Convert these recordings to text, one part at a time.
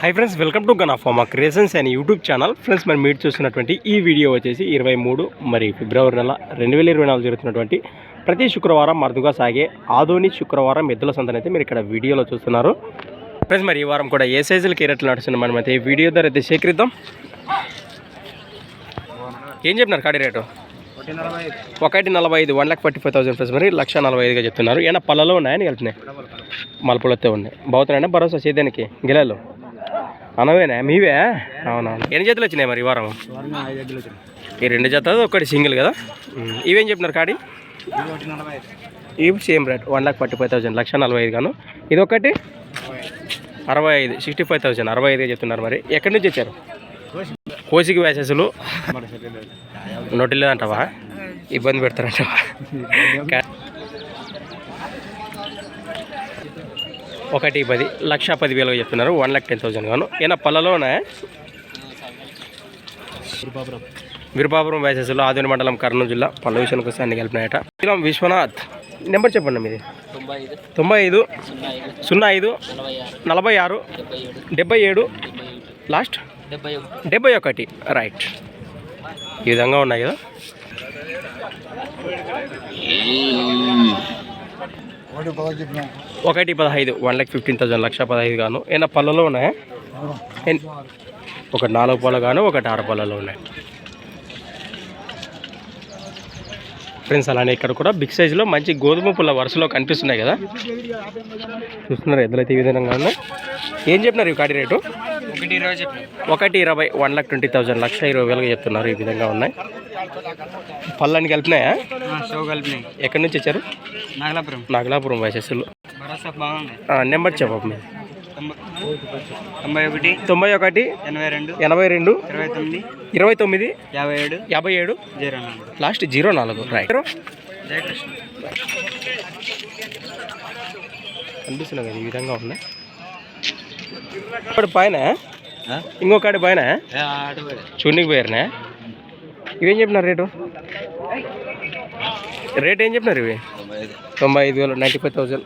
Hi friends welcome to gun pharma creations and YouTube channel friends మరి మీరు చూస్తున్నటువంటి ఈ వీడియో వచ్చేసి ఇరవై మూడు మరి ఫిబ్రవరి నెల రెండు వేల ఇరవై నాలుగు జరుగుతున్నటువంటి ప్రతి శుక్రవారం మరుదుగా సాగే ఆదోని శుక్రవారం ఎద్దుల సంతనైతే అయితే మీరు ఇక్కడ వీడియోలో చూస్తున్నారు. ఫ్రెండ్స్ మరి ఈ వారం కూడా ఏ సైజులకి ఏ రేట్లు నడుస్తున్నాం మనం అయితే ఈ వీడియో ద్వారా అయితే సేకరిద్దాం. ఏం చెప్పినారు కాడి రేటు? ఒకటి నలభై ఐదు one lakh forty five thousand friends మరి లక్ష నలభై ఐదుగా చెప్తున్నారు. ఏమైనా పళ్ళలో ఉన్నాయని వెళ్తున్నాయి మలుపులతో ఉన్నాయి. బాగుతున్నాయన్నా భరోసా సేద్యానికి గిలాలు? అనవేనా మీవే? అవునవును. ఎన్ని జతలు వచ్చినాయి మరి ఈ వారం? ఈ రెండు జతలు ఒకటి సింగిల్ కదా. ఇవేం చెప్పినారు కాడి? ఇవి same rate one lakh forty five thousand లక్ష నలభై ఐదు గాను. ఇది ఒకటి అరవై ఐదు సిక్స్టీ ఫైవ్ థౌసండ్ అరవై ఐదుగా చెప్తున్నారు మరి. ఎక్కడి నుంచి వచ్చారు? కోసికి వేసేసులు. నోటి లేదంటావా ఇబ్బంది పెడతారంటావా? ఒకటి పది లక్ష పది వేలుగా చెప్తున్నారు. వన్ లాక్ టెన్ థౌసండ్ గాను. ఏనా పళ్ళలో ఉన్నాయా? విరుపాపురం వేసేసులు ఆదిని మండలం కర్నూలు జిల్లా పల్ల విషయానికి వస్తే అన్ని కలిపినాయట. శ్రీరామ్ విశ్వనాథ్ నెంబర్ చెప్పండి మీది. తొంభై ఐదు. సున్నా ఐదు. నలభై ఆరు డెబ్బై ఏడు లాస్ట్? డెబ్బై ఒకటి. రైట్. ఈ విధంగా ఉన్నాయి కదా. ఒకటి పదహైదు వన్ లాక్ ఫిఫ్టీన్ థౌసండ్ లక్ష పదహైదు గాను. ఏమైనా పళ్ళలో ఉన్నాయా? ఒకటి నాలుగు పళ్ళ గాను ఒకటి ఆరు పళ్ళలో ఉన్నాయి. ఫ్రెండ్స్ అలానే ఇక్కడ కూడా బిగ్ సైజులో మంచి గోధుమ పుల్ల వరుసలో కనిపిస్తున్నాయి కదా. చూస్తున్నారు ఎద్దులైతే ఈ విధంగా ఉన్నాయి. ఏం చెప్పినారు ఈ కాడి రేటు? ఒకటి ఇరవై ఒకటి ఇరవై వన్ లాక్ ట్వంటీ థౌసండ్ లక్ష ఇరవై వేలుగా చెప్తున్నారు ఈ విధంగా ఉన్నాయి. పళ్ళని కలిపినాయా? షో కలిపినాయి. ఎక్కడి నుంచి వచ్చారు? నాగలాపురం. నాగలాపురం బాగుంది నెంబర్ చెప్పు మీ తొంభై ఒకటి తొంభై ఒకటి ఎనభై రెండు ఎనభై రెండు ఇరవై తొమ్మిది ఇరవై తొమ్మిది యాభై ఏడు యాభై ఏడు జీరో నాలుగు. లాస్ట్ జీరో నాలుగు రైట్. కనిపిస్తున్నాయి కదా ఈ విధంగా ఉన్నాయి. ఒకటి పైన ఇంకొకటి పైన. చూడనికి పోయారనే? ఇవేం చెప్పినారు రేటు? రేట్ ఏం చెప్పినారు ఇవి? తొంభై ఐదు వేలు నైంటీ ఫైవ్ థౌజండ్.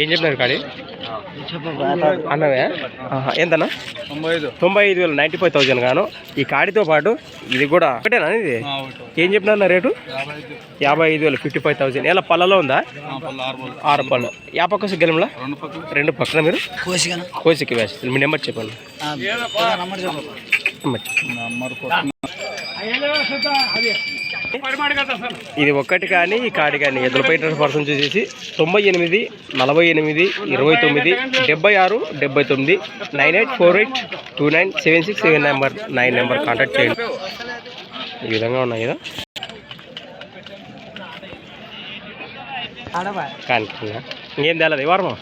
ఏం చెప్పినారు కాడి అన్నవే ఎంతనా? తొంభై ఐదు. తొంభై ఐదు వేలు నైంటీ ఫైవ్ థౌజండ్ గాను. ఈ కాడితో పాటు ఇది కూడా ఒకటేనా ఇది? ఏం చెప్పినా రేటు? యాభై ఐదు. వేలు ఫిఫ్టీ ఫైవ్ థౌసండ్ ఎలా పళ్ళలో ఉందా? ఆరు పళ్ళు. యా పక్క గెలంలా రెండు పక్కన మీరు? కోసికి వేస్తారు మీ నెంబర్ చెప్పండి. నంబర్. ఇది ఒక్కటి కానీ ఈ కాడి కానీ. ఎదురుపై పర్సన్ చూసేసి తొంభై ఎనిమిది నలభై ఎనిమిది ఇరవై తొమ్మిది డెబ్బై ఆరు డెబ్బై తొమ్మిది nine eight four eight two nine seven six seven number nine number contact చేయండి. ఈ విధంగా ఉన్నాయి కదా? కానీ ఇంకేం తేలేదు వారమా?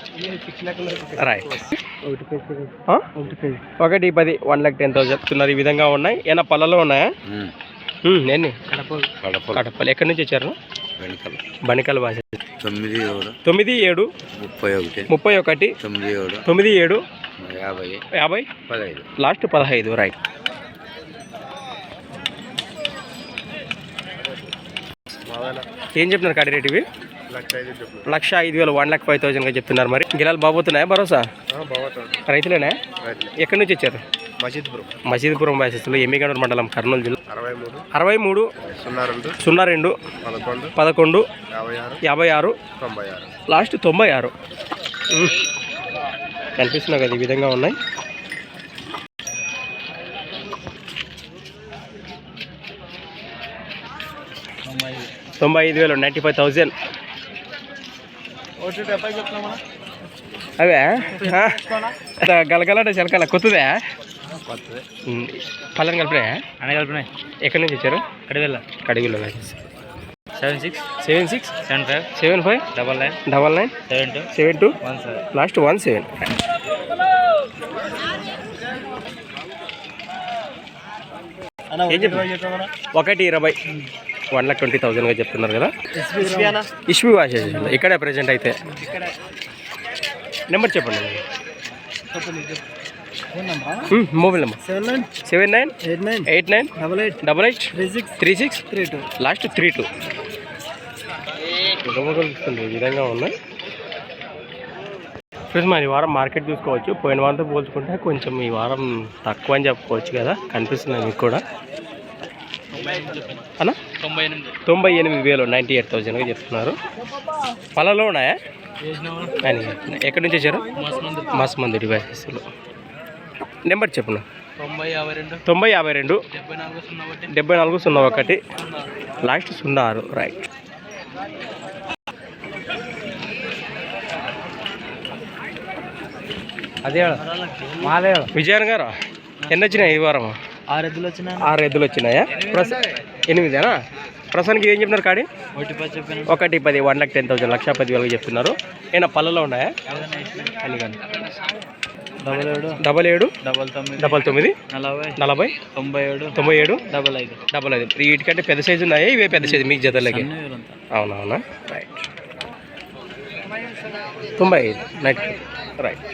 రైట్? ఒకటి పది వన్ లాక్ టెన్ థౌసండ్ చెప్తున్నారు ఈ విధంగా ఉన్నాయి. ఏమైనా పళ్ళలో ఉన్నాయా? కడపల్లి ఎక్కడి నుంచి వచ్చారు? బనికల్ భాష తొమ్మిది ఏడు. తొమ్మిది ఏడు. ముప్పై ఒకటి. ముప్పై ఒకటి. తొమ్మిది ఏడు. తొమ్మిది ఏడు. యాభై. యాభై. పదహైదు. లాస్ట్ పదహైదు. రైట్. ఏం చెప్తున్నారు కాడి రేట్ ఇవి? లక్ష ఐదు వేలు వన్ లాక్ ఫైవ్ థౌసండ్గా చెప్తున్నారు మరి. గిలాలు బాబోతున్నాయా? భరోసా? రైతులేనా? ఎక్కడి నుంచి వచ్చారు? మసీద్పురం. మసీద్పురం ఎమ్మిగనూరు మండలం? కర్నూలు జిల్లా. అరవై మూడు అరవై మూడు సున్నా రెండు సున్నా రెండు పదకొండు. పదకొండు యాభై ఆరు యాభై ఆరు తొంభై ఆరు లాస్ట్ తొంభై ఆరు ఉమ్. కనిపిస్తున్నాయి కదా ఈ విధంగా ఉన్నాయి. తొంభై ఐదు వేలు నైంటీ ఫైవ్ థౌజండ్ అవే? గలగలంటే చిలకల కొత్తదే? ఉమ్. పళ్ళని కలిపినాయా? అనే కలిపినాయి. ఎక్కడి నుంచి వచ్చారు? కడివెళ్ళ. కడిగిలో seven six. Seven six? Seven five. Seven five? Double nine. Double nine? Seven two. Seven two? One seven. Last one seven? ఒకటి ఇరవై వన్ లాక్ ట్వంటీ థౌసండ్గా చెప్తున్నారు కదా? ఇష్మి వాషెస్ ఇక్కడే ప్రజెంట్ అయితే. నెంబర్ చెప్పండి. Mobile number? Seven nine seven nine eight nine eight nine double eight double eight three six three six three two. Last three two. ఈ విధంగా ఉన్నాయి ఫ్రెండ్స్ మరి ఈ వారం మార్కెట్ చూసుకోవచ్చు. పోయిన వారంతో పోల్చుకుంటే కొంచెం ఈ వారం తక్కువ అని చెప్పుకోవచ్చు కదా. కనిపిస్తుంది మీకు కూడా. అన్న? తొంభై ఎనిమిది తొంభై ఎనిమిది వేలు నైంటీ ఎయిట్ థౌజండ్గా చెప్తున్నారు. పొలంలో ఉన్నాయా? ఎక్కడి నుంచి వచ్చారు? మస్ మంది డివైసెస్లో. నెంబర్ చెప్పున? తొంభై యాభై రెండు. డెబ్బై నాలుగు సున్నా ఒకటి. లాస్ట్ సున్నా ఆరు. రైట్ అదే మాదే విజయన్ గారు? ఎన్ని వచ్చినాయి ఈ వారం ఆరు ఎద్దులు వచ్చిన ఆరు ఎద్దులు వచ్చినాయా? ప్రస ఎనిమిదేనా? ప్రస్తుతానికి ఏం చెప్తున్నారు కాడి? ఒకటి పది వన్ లాక్ టెన్ థౌసండ్ లక్ష పది వేలకు చెప్తున్నారు. ఏమైనా పళ్ళలో ఉన్నాయా? అని కానీ. డబల్ ఏడు. డబల్ ఏడు. డబల్ తొమ్మిది. డబల్ తొమ్మిది. నలభై. నలభై. తొంభై ఏడు. తొంభై ఏడు. డబల్ ఐదు. డబల్ ఐదు. వీటికంటే పెద్ద సైజు ఉన్నాయా? ఇవే పెద్ద సైజు మీకు జతలకి. అవునవునా? రైట్ తొంభై ఐదు. రైట్ రైట్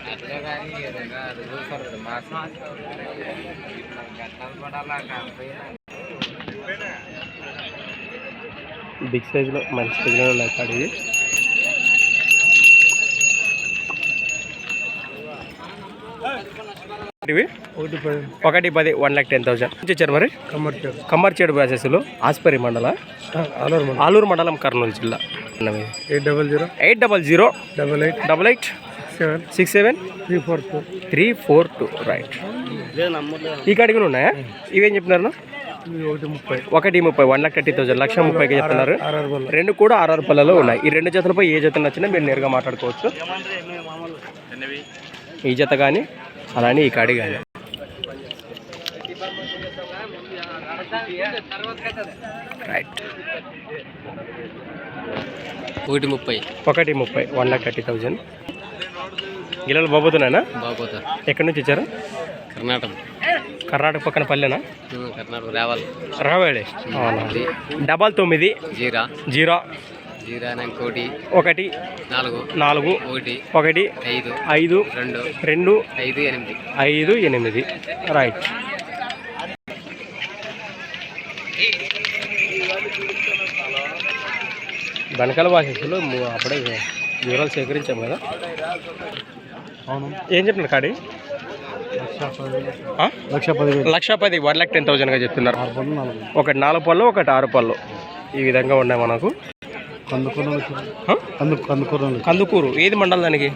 బిగ్ సైజులో మంచి సైజులో ఉన్నాయి కాదు ఇవి ఒకటి పది. వన్ ల్యాక్ టెన్ థౌసండ్ ఇచ్చారు మరి? కమ్మర్చేడు ప్రాసెస్లో ఆస్పరి మండల? ఆలూరు మండలం. కర్నూలు జిల్లా. Eight double zero. Eight double zero. Double eight. Double eight. Seven. Six seven three four two. Three four two right ఈ కాడికి కూడా ఉన్నాయా? ఇవేం చెప్తున్నారు? ఒకటి ముప్పై. వన్ లాక్ థర్టీ థౌసండ్ లక్ష ముప్పైకి చెప్తున్నారు. రెండు కూడా ఆర్ఆర్ పళ్ళలో ఉన్నాయి. ఈ రెండు జతలపై ఏ జత నచ్చినా మీరు నేరుగా మాట్లాడుకోవచ్చు. ఈ జత కానీ అలానే ఈ కాడి కానీ. రైట్ ఒకటి ముప్పై. ఒకటి ముప్పై వన్ లాక్ థర్టీ థౌజండ్ గిల్లలు బాబోతున్నాయనా? బాగోతా ఎక్కడి నుంచి వచ్చారు? కర్ణాటక. కర్ణాటక పక్కన పల్లెనా? కర్ణాటక రావాలి. అవునా. డబల్ తొమ్మిది జీరా. జీరో. జీరా ఇంకోటి. ఒకటి నాలుగు. నాలుగు ఒకటి. ఒకటి ఐదు. ఐదు రెండు. రెండు ఐదు ఎనిమిది. ఐదు ఎనిమిది. రైట్ బనకాల భాషలో అప్పుడే వివరాలు సేకరించాం కదా. అవును. ఏం చెప్పినారు కాడి? లక్ష పదివేలు. లక్ష పది వన్ లాక్ టెన్ థౌసండ్గా చెప్తున్నారు. ఒకటి నాలుగు పళ్ళు ఒకటి ఆరు పళ్ళు. ఈ విధంగా ఉన్నాయి మనకు. కందుకూరు ఏది మండలం దానికి?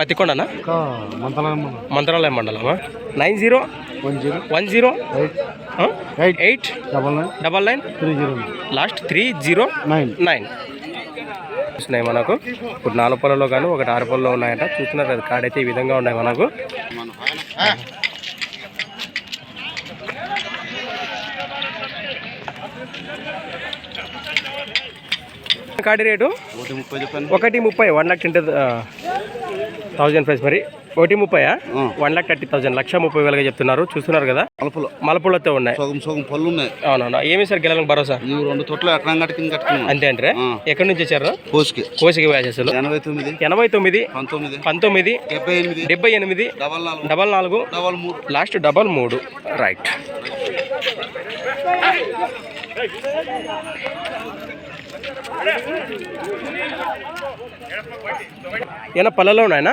పత్తికొండనా? Mantralayam మండలమా? Nine zero? One zero. One zero? Eight. Eight. Double nine. Double nine? Three zero last three zero? Nine. Nine. వచ్చినాయి మనకు. ఇప్పుడు నాలుగు పళ్ళలో కానీ ఒకటి ఆరు పళ్ళలో ఉన్నాయట. చూస్తున్నారు కదా కాడైతే ఈ విధంగా ఉన్నాయి మనకు. కాడి రేటు? ఒకటి ముప్పై ముప్పై one lakh ten thousand price మరి. ఒకటి ముప్పయా వన్ లాక్ థర్టీ థౌసండ్ లక్ష ముప్పై వేలుగా చెప్తున్నారు. చూస్తున్నారు కదా? అలుపులో మలపులతో ఉన్నాయి. సగం సగం పళ్ళు ఉన్నాయి అవునవునా. ఏమి సార్ గెలకు భరోసా? రెండు తొట్లు ఎట్లా కట్టుకుని కట్టుకున్నాం. అంతే అంటే. ఎక్కడి నుంచి వచ్చారు? కోసుకి. కోసిక వ్యాసెస్లు ఎనభై తొమ్మిది. ఎనభై తొమ్మిది పంతొమ్మిది. పంతొమ్మిది డెబ్బై ఎనిమిది. డెబ్బై ఎనిమిది డబల్ నాలుగు. డబల్ నాలుగు డబల్ మూడు. లాస్ట్ డబల్ మూడు. రైట్. ఏనా పళ్ళలో ఉన్నాయనా?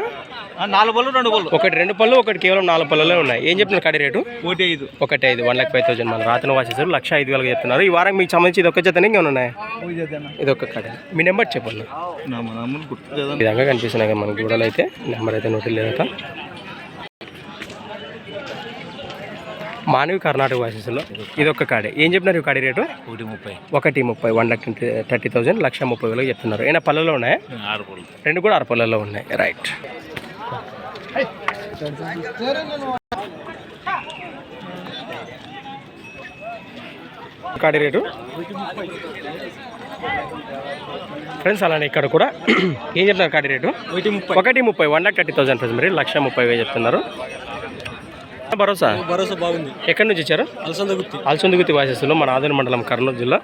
నాలుగు పళ్ళు రెండు పళ్ళు. ఒకటి రెండు పళ్ళు ఒకటి కేవలం నాలుగు పళ్ళలో ఉన్నాయి. ఏం చెప్తున్నారు కాడి రేటు? ఒకటి ఐదు. ఒకటి ఐదు. వన్ లాక్ ఫైవ్ థౌసండ్ మన రాతన వాసేసారు లక్ష ఐదు వేలకు చెప్తున్నారు. ఈ వారం మీకు సంబంధించి ఇది ఒక జతనే ఇంకేమైనా ఉన్నాయా? ఇది ఒక కాడ మీ నెంబర్ చెప్పండి. విధంగా కనిపిస్తున్నాయి కదా మనకి గూడలు అయితే నెంబర్ అయితే నోటి లేదట. మానవి కర్ణాటక భాషలో ఇది ఒక కాడే. ఏం చెప్పినారు ఈ కాడి రేటు? ఒకటి ముప్పై. ఒకటి ముప్పై వన్ లాక్ థర్టీ థౌసండ్ లక్ష ముప్పై వేలకు చెప్తున్నారు. ఏమైనా పళ్ళలో ఉన్నాయా? ఆరు పళ్ళు. రెండు కూడా ఆరు పళ్ళలో ఉన్నాయి. రైట్ కాడి రేటు? ఫ్రెండ్స్ అలానే ఇక్కడ కూడా ఏం చెప్తున్నారు కాడి రేటు? ఒకటి ముప్పై. ఒకటి ముప్పై one lakh thirty thousand friends మరి లక్ష ముప్పై వేలు చెప్తున్నారు. భరోసా? భరోసా బాగుంది. ఎక్కడి నుంచి వచ్చారు? అలసంద గుత్తి అలసందుగుతి వాసేస్తులు మన ఆదోని మండలం కర్నూలు జిల్లా.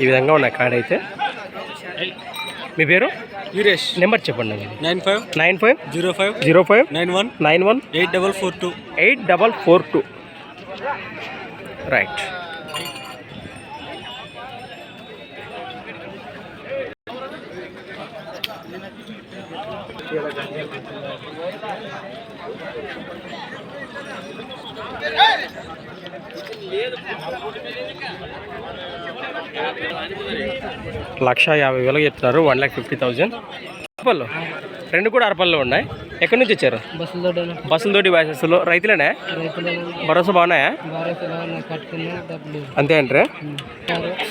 ఈ విధంగా ఉన్నాయి కార్డ్ అయితే. మీ పేరు? వీరేష్ నెంబర్ చెప్పండి nine five. Nine five. Zero five. Zero five. Nine one. Nine one. Eight double four two. Eight double four two. Right. లక్ష యాభై వేలకు చెప్తున్నారు వన్ ల్యాక్ ఫిఫ్టీ థౌజండ్. అరపళ్ళు. రెండు కూడా అరపల్లో ఉన్నాయి. ఎక్కడి నుంచి వచ్చారు? బస్సులో బస్సులతోటి బస్సులో రైతులేనే? రైతులు. భరోసా బాగున్నాయా? అంతే అంటే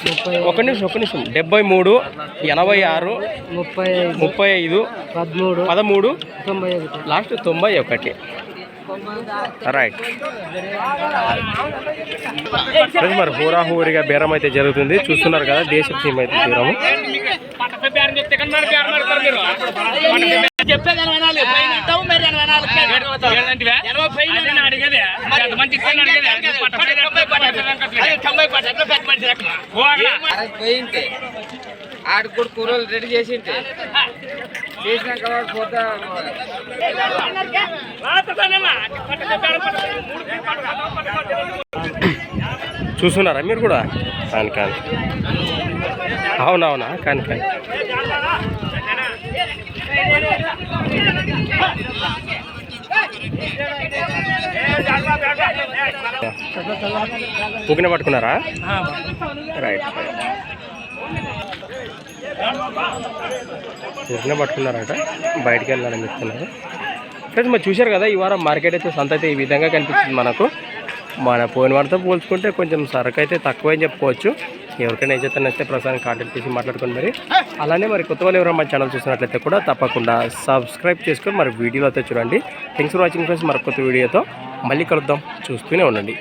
ముప్పై ఒక నిమిషం ఒక నిమిషం. డెబ్బై మూడు ఎనభై ఆరు ముప్పై ముప్పై ఐదు పదమూడు. పదమూడు. లాస్ట్ తొంభై ఒకటి. రైట్ ఫ్రెండ్స్ మరి హోరాహోరీగా బేరం అయితే జరుగుతుంది. చూస్తున్నారు కదా దేశ థీమ్ అయితే బేరము. చెప్పేదాన్ని ఆడికి కూడా కూరలు రెడీ చేసి చేసినాక పోతా చూస్తున్నారా మీరు కూడా? కాని కాని. అవునవునా కాని కాని. ఊకిన పట్టుకున్నారా? రైట్. ఊకిన పట్టుకున్నారట బయటికి వెళ్ళాలని చెప్తున్నారు. ఫ్రెండ్స్ మరి చూశారు కదా ఈ వారం మార్కెట్ అయితే సంత అయితే ఈ విధంగా కనిపించింది మనకు. మన పోయిన వారితో పోల్చుకుంటే కొంచెం సరుకు అయితే తక్కువ అని చెప్పుకోవచ్చు. ఎవరికైనా ఏజైతే నచ్చితే ప్రసాదం కాంటాక్ట్ చేసి మాట్లాడుకోండి మరి. అలానే మరి కొత్త వాళ్ళు ఎవరైనా మన ఛానల్ చూసినట్లయితే కూడా తప్పకుండా సబ్స్క్రైబ్ చేసుకొని మరి వీడియోలో అయితే చూడండి. థ్యాంక్స్ ఫర్ వాచింగ్ ఫ్రెండ్స్ మరి కొత్త వీడియోతో మళ్ళీ కలుద్దాం. చూస్తూనే ఉండండి.